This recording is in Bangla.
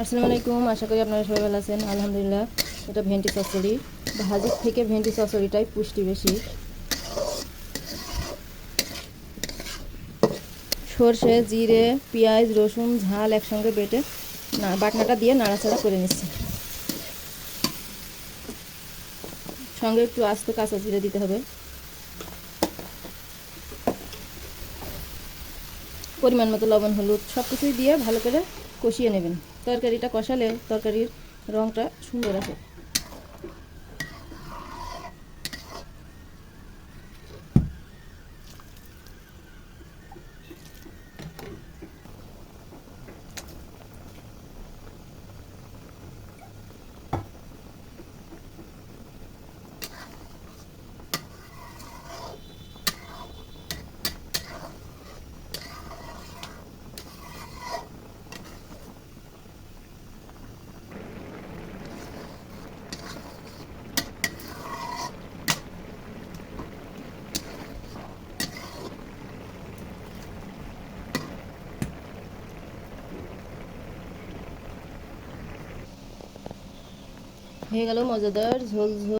আসসালামু আলাইকুম, আশা করি আপনারা সবাই ভালো আছেন। আলহামদুলিল্লাহ, এটা ভেন্ডি চচ্চড়ি। ভাজির থেকে ভেন্ডি চচ্চড়িটাই পুষ্টি বেশি। সর্ষে, জিরে, পেঁয়াজ, রসুন, ঝাল একসঙ্গে বেটে না, বাটনাটা দিয়ে নাড়াচাড়া করে নিচ্ছি। সঙ্গে একটু আস্ত কাঁচা জিরে দিতে হবে। পরিমাণ মতো লবণ, হলুদ সব কিছুই দিয়ে ভালো করে কষিয়ে নেবেন। তরকারিটা কষালে তরকারির রংটা সুন্দর আসে। হয়ে গেল মজাদার ঝোল ঝোল।